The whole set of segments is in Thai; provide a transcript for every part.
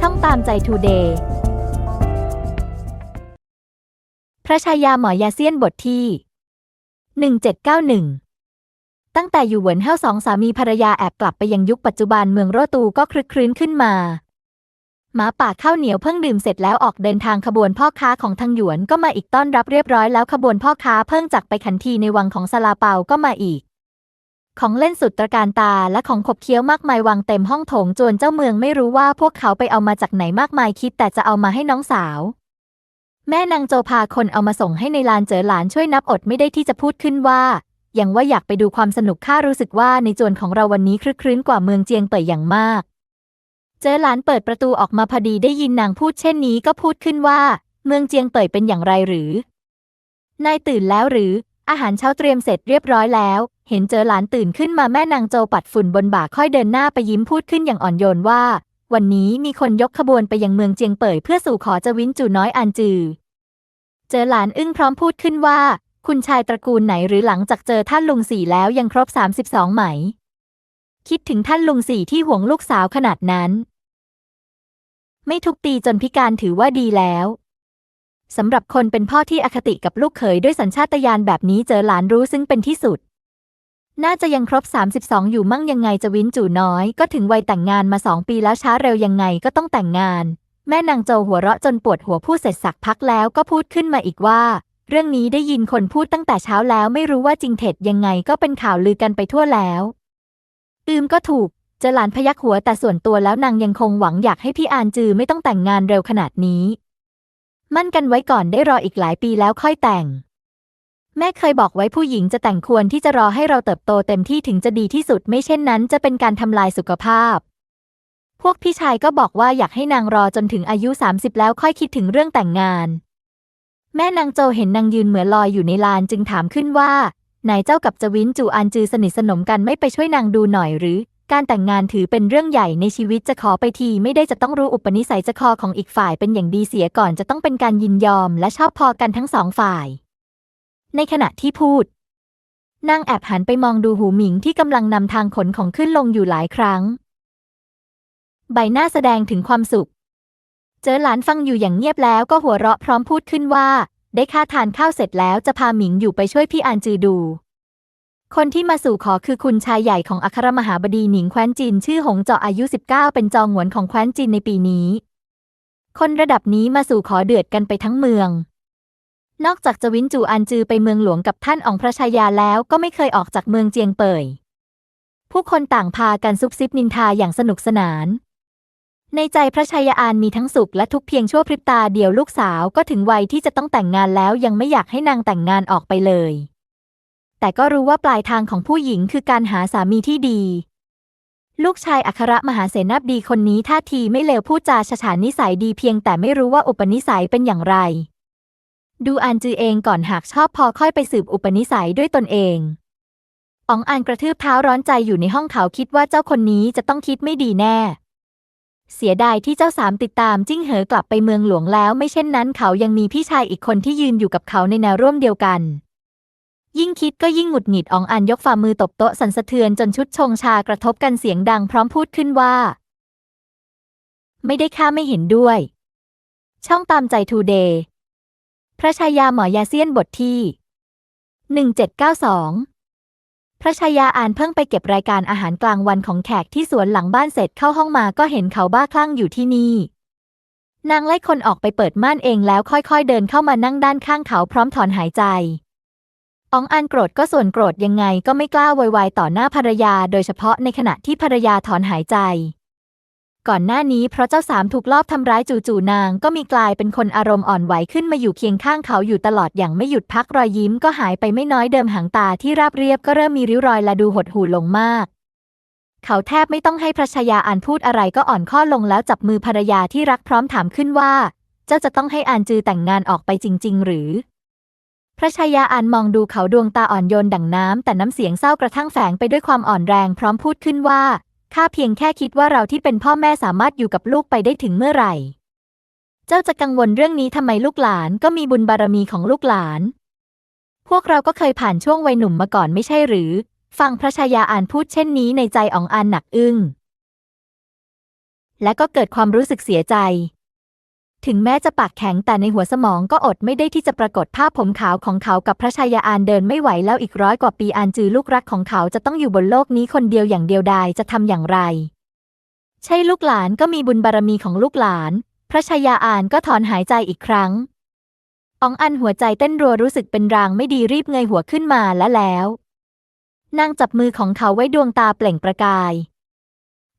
ช่องตามใจทูเดย์พระชายาหมอยาเซียนบทที่ 1791 ตั้งแต่อยู่เหวินเฮ่าสองสามีภรรยาแอบกลับไปยังยุคปัจจุบันเมืองโรตูก็คลึกครื้นขึ้นมาหมาป่าข้าวเหนียวเพิ่งดื่มเสร็จแล้วออกเดินทางขบวนพ่อค้าของทางหยวนก็มาอีกต้อนรับเรียบร้อยแล้วขบวนพ่อค้าเพิ่งจักไปขันทีในวังของซาลาเปาก็มาอีก ของเล่นสุดตระการตาและของขบเคี้ยวมากมายวางเต็มห้องโถงจวนเจ้าเมืองไม่รู้ว่าพวกเขาไปเอามาจากไหนมากมายคิดแต่จะเอามาให้น้องสาว แม่นางโจพาคนเอามาส่งให้ในลานเจอหลานช่วยนับอดไม่ได้ที่จะพูดขึ้นว่ายังว่าอยากไปดูความสนุกข้ารู้สึกว่าในจวนของเราวันนี้คลึกครื้นกว่าเมืองเจียงเป่ยอย่างมาก เจอหลานเปิดประตูออกมาพอดีได้ยินนางพูดเช่นนี้ก็พูดขึ้นว่า เมืองเจียงเป่ยเป็นอย่างไรหรือนายตื่นแล้วหรือ อาหารเช้าเตรียมเสร็จเรียบร้อยแล้ว เห็นเจอหลานตื่นขึ้นมาแม่นางโจปัดฝุ่นบนบ่าค่อยเดินหน้าไปยิ้มพูดขึ้นอย่างอ่อนโยนว่า วันนี้มีคนยกขบวนไปยังเมืองเจียงเป่ยเพื่อสู่ขอจวินจูน้อยอันจือ เจอหลานอึ้งพร้อมพูดขึ้นว่า คุณชายตระกูลไหนหรือหลังจากเจอท่านลุงสี่แล้วยังครบ 32 ไหม คิดถึงท่านลุงสี่ที่ห่วงลูกสาวขนาดนั้น ไม่ทุกตีจนพิการถือว่าดีแล้วสำหรับคนเป็นพ่อที่อคติกับลูกเขยด้วยสัญชาตญาณแบบนี้เจอหลานรู้ซึ่งเป็นที่สุด น่าจะยังครบ 32 อยู่มั่งยังไงจะวินจู่น้อย ก็ถึงวัยแต่งงานมาสองปีแล้วช้าเร็วยังไงก็ต้องแต่งงาน แม่นางโจหัวเราะจนปวดหัวพูดเสร็จสักพักแล้วก็พูดขึ้นมาอีกว่า เรื่องนี้ได้ยินคนพูดตั้งแต่เช้าแล้วไม่รู้ว่าจริงเท็จยังไงก็เป็นข่าวลือกันไปทั่วแล้วอืมก็ถูกเจอหลานพยักหัวแต่ส่วนตัวแล้วนางยังคงหวังอยากให้พี่อานจือไม่ต้องแต่งงานเร็วขนาดนี้ มั่นกันไว้ก่อนได้รออีกหลายปีแล้วค่อยแต่ง แม่เคยบอกไว้ผู้หญิงจะแต่งควรที่จะรอให้เราเติบโตเต็มที่ถึงจะดีที่สุด ไม่เช่นนั้นจะเป็นการทำลายสุขภาพ พวกพี่ชายก็บอกว่าอยากให้นางรอจนถึงอายุ 30 แล้วค่อยคิดถึงเรื่องแต่งงาน แม่นางโจเห็นนางยืนเหมือนลอยอยู่ในลานจึงถามขึ้นว่าไหนเจ้ากับจวินจูอันจือสนิทสนมกันไม่ไปช่วยนางดูหน่อยหรือ การแต่งงานถือเป็นเรื่องใหญ่ในชีวิตจะขอไปทีไม่ได้จะต้องรู้อุปนิสัยจะคอของอีกฝ่ายเป็นอย่างดีเสียก่อนจะต้องเป็นการยินยอมและชอบพอกันทั้งสองฝ่าย ในขณะที่พูด นางแอบหันไปมองดูหูหมิงที่กำลังนำทางขนของขึ้นลงอยู่หลายครั้ง ใบหน้าแสดงถึงความสุข เจอหลานฟังอยู่อย่างเงียบแล้วก็หัวเราะพร้อมพูดขึ้นว่า ได้ค่าทานข้าวเสร็จแล้วจะพาหมิงอยู่ไปช่วยพี่อานจือดู คนที่มาสู่ขอคือคุณชายใหญ่ของอัครมหาบดีหนิงแคว้นจินชื่อหงเจาะอายุ 19 เป็นจองหวนของแคว้นจินในปีนี้ คนระดับนี้มาสู่ขอเดือดกันไปทั้งเมือง นอกจากจะวินจูอันจือไปเมืองหลวงกับท่านองพระชายาแล้วก็ไม่เคยออกจากเมืองเจียงเป่ย ผู้คนต่างพากันซุบซิบนินทาอย่างสนุกสนาน ในใจพระชายาอานมีทั้งสุขและทุกข์เพียงชั่วพริบตาเดียวลูกสาวก็ถึงวัยที่จะต้องแต่งงานแล้วยังไม่อยากให้นางแต่งงานออกไปเลย แต่ก็รู้ว่าปลายทางของผู้หญิงคือการหาสามีที่ดี ลูกชายอัครมหาเสนาบดีคนนี้ท่าทีไม่เลวพูดจาฉฉานนิสัยดีเพียงแต่ไม่รู้ว่าอุปนิสัยเป็นอย่างไร ดูอันจือเองก่อนหากชอบพอค่อยไปสืบอุปนิสัยด้วยตนเองอ๋องอันกระทืบเท้าร้อนใจอยู่ในห้องเขาคิดว่าเจ้าคนนี้จะต้องคิดไม่ดีแน่ เสียดายที่เจ้าสามติดตามจิ้งเหอกลับไปเมืองหลวงแล้ว ไม่เช่นนั้นเขายังมีพี่ชายอีกคนที่ยืนอยู่กับเขาในแนวร่วมเดียวกัน ยิ่งคิดก็ยิ่งหงุดหงิดอองอันยกฝ่ามือตบโต๊ะสั่นสะเทือนจนชุดชงชากระทบกันเสียงดังพร้อมพูดขึ้นว่า ไม่ได้ข้าไม่เห็นด้วย ช่องตามใจทูเดย์ พระชายาหมอยาเซียนบทที่ 1792 พระชายาอ่านเพิ่งไปเก็บรายการอาหารกลางวันของแขกที่สวนหลังบ้านเสร็จเข้าห้องมาก็เห็นเขาบ้าคลั่งอยู่ที่นี่ นางไล่คนออกไปเปิดม่านเองแล้วค่อยๆเดินเข้ามานั่งด้านข้างเขาพร้อมถอนหายใจอองอันโกรธก็ส่วนโกรธยังไงก็ไม่กล้าโวยวายต่อหน้าภรรยา โดยเฉพาะในขณะที่ภรรยาถอนหายใจ ก่อนหน้านี้เพราะเจ้าสามถูกลอบทำร้ายจู่ๆนาง ก็มีกลายเป็นคนอารมณ์อ่อนไหวขึ้นมาอยู่เคียงข้างเขาอยู่ตลอดอย่างไม่หยุดพักรอยยิ้มก็หายไปไม่น้อยเดิมหางตาที่ราบเรียบก็เริ่มมีริ้วรอยและดูหดหู่ลงมาก เขาแทบไม่ต้องให้พระชายาอ่านพูดอะไรก็อ่อนข้อลงแล้วจับมือภรรยาที่รักพร้อมถามขึ้นว่า เจ้าจะต้องให้อ่านจือแต่งงานออกไปจริง ๆ หรือ พระชายาอ่านมองดูเขาดวงตาอ่อนโยนดั่งน้ำแต่น้ำเสียงเศร้ากระทั่งแฝงไปด้วยความอ่อนแรงพร้อมพูดขึ้นว่า ข้าเพียงแค่คิดว่าเราที่เป็นพ่อแม่สามารถอยู่กับลูกไปได้ถึงเมื่อไหร่ เจ้าจะกังวลเรื่องนี้ทำไมลูกหลานก็มีบุญบารมีของลูกหลาน พวกเราก็เคยผ่านช่วงวัยหนุ่มมาก่อนไม่ใช่หรือ ฟังพระชายาอ่านพูดเช่นนี้ในใจอ่องอานหนักอึ้งและก็เกิดความรู้สึกเสียใจ ถึงแม้จะปากแข็งแต่ในหัวสมองก็อดไม่ได้ที่จะปรากฏภาพผมขาวของเขากับพระชายาอานเดินไม่ไหวแล้วอีกร้อยกว่าปีอานจือลูกรักของเขาจะต้องอยู่บนโลกนี้คนเดียวอย่างเดียวดายจะทำอย่างไร ใช่ลูกหลานก็มีบุญบารมีของลูกหลาน พระชายาอานก็ถอนหายใจอีกครั้งอองอันหัวใจเต้นรัวรู้สึกเป็นรางไม่ดีรีบเงยหัวขึ้นมาและแล้วนางจับมือของเขาไว้ดวงตาเปล่งประกาย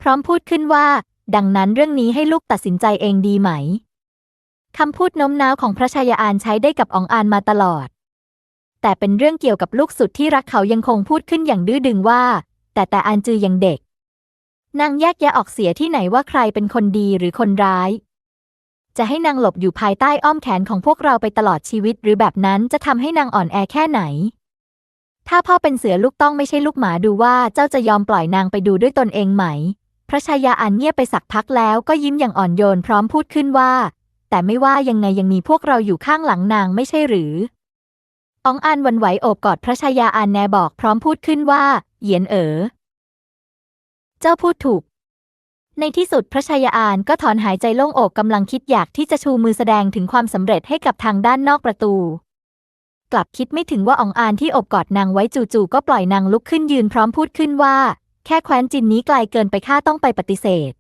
พร้อมพูดขึ้นว่า ดังนั้นเรื่องนี้ให้ลูกตัดสินใจเองดีไหม คำพูดโน้มน้าวของพระชายาอานใช้ได้กับอองอานมาตลอด แต่เป็นเรื่องเกี่ยวกับลูกสุดที่รักเขายังคงพูดขึ้นอย่างดื้อดึงว่า แต่แต่อานจือยังเด็ก นางแยกแยะออกเสียที่ไหนว่าใครเป็นคนดีหรือคนร้าย จะให้นางหลบอยู่ภายใต้อ้อมแขนของพวกเราไปตลอดชีวิต หรือแบบนั้นจะทำให้นางอ่อนแอแค่ไหน ถ้าพ่อเป็นเสือลูกต้องไม่ใช่ลูกหมาดูว่าเจ้าจะยอมปล่อยนางไปดูด้วยตนเองไหม พระชายาอานเงียบไปสักพักแล้วก็ยิ้มอย่างอ่อนโยนพร้อมพูดขึ้นว่า แต่ไม่ว่ายังไงยังมีพวกเราอยู่ข้างหลังนางไม่ใช่หรืออองอานวันไหวโอบกอดพระชายาอานแนบอกพร้อมพูดขึ้นว่า เหยียนเอ๋อ เจ้าพูดถูก ในที่สุดพระชายาอานก็ถอนหายใจโล่งอกกำลังคิดอยากที่จะชูมือแสดงถึงความสำเร็จให้กับทางด้านนอกประตู กลับคิดไม่ถึงว่าอองอานที่อบกอดนางไว้จู่ๆก็ปล่อยนางลุกขึ้นยืนพร้อมพูดขึ้นว่า แค่แคว้นจินนี้ไกลเกินไปข้าต้องไปปฏิเสธ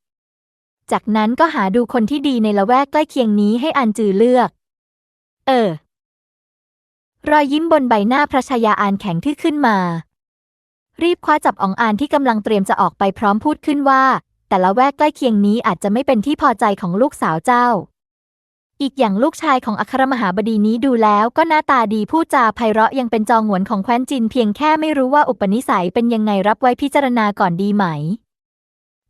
จากนั้นก็หาดูคนที่ดีในละแวกใกล้เคียงนี้ให้อันจือเลือก เออ รอยยิ้มบนใบหน้าพระชายาอานแข็งที่ขึ้นมา รีบคว้าจับอองอานที่กำลังเตรียมจะออกไปพร้อมพูดขึ้นว่า แต่ละแวกใกล้เคียงนี้อาจจะไม่เป็นที่พอใจของลูกสาวเจ้า อีกอย่างลูกชายของอัครมหาบดีนี้ดูแล้วก็หน้าตาดีพูดจาไพเราะยังเป็นจองหวนของแคว้นจินเพียงแค่ไม่รู้ว่าอุปนิสัยเป็นยังไงรับไว้พิจารณาก่อนดีไหม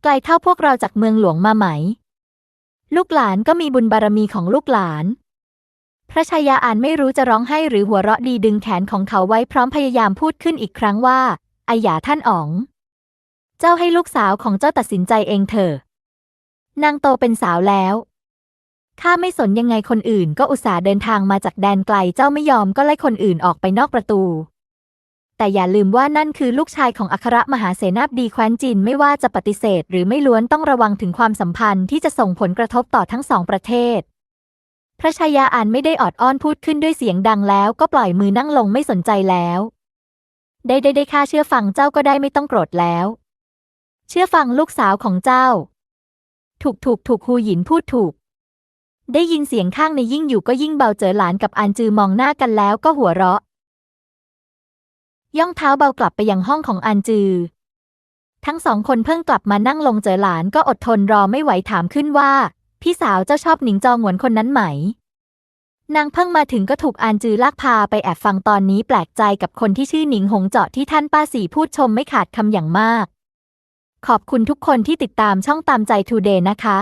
ไกลเท่าพวกเราจากเมืองหลวงมาไหม ลูกหลานก็มีบุญบารมีของลูกหลาน พระชายาอ่านไม่รู้จะร้องไห้หรือหัวเราะดีดึงแขนของเขาไว้พร้อมพยายามพูดขึ้นอีกครั้งว่าไอหยาท่านอ๋อง เจ้าให้ลูกสาวของเจ้าตัดสินใจเองเถอะ นางโตเป็นสาวแล้วข้าไม่สนยังไงคนอื่นก็อุตส่าห์เดินทางมาจากแดนไกลเจ้าไม่ยอมก็ไล่คนอื่นออกไปนอกประตู แต่อย่าลืมว่านั่นคือลูกชายของอัครมหาเสนาบดีแคว้นจินไม่ว่าจะปฏิเสธ หรือไม่ล้วนต้องระวังถึงความสัมพันธ์ที่จะส่งผลกระทบต่อทั้งสองประเทศ พระชายาอ่านไม่ได้ออดอ้อนพูดขึ้นด้วยเสียงดังแล้วก็ปล่อยมือนั่งลงไม่สนใจแล้ว ได้ได้ได้ข้าเชื่อฟังเจ้าก็ได้ไม่ต้องโกรธแล้ว เชื่อฟังลูกสาวของเจ้า ถูกถูกถูกฮูหยินพูดถูก ได้ยินเสียงข้างในยิ่งอยู่ก็ยิ่งเบาเจอหลานกับอันจือมองหน้ากันแล้วก็หัวเราะ ย่องเท้าเบากลับไปยังห้องของอันจือ ทั้งสองคนเพิ่งกลับมานั่งลงเจอหลานก็อดทนรอไม่ไหวถามขึ้นว่า พี่สาวเจ้าชอบหนิงจองหวนคนนั้นไหม นางเพิ่งมาถึงก็ถูกอันจือลากพาไปแอบฟังตอนนี้แปลกใจกับคนที่ชื่อหนิงหงเจาะที่ท่านป้าสีพูดชมไม่ขาดคำอย่างมาก ขอบคุณทุกคนที่ติดตามช่องตามใจทูเดย์นะคะ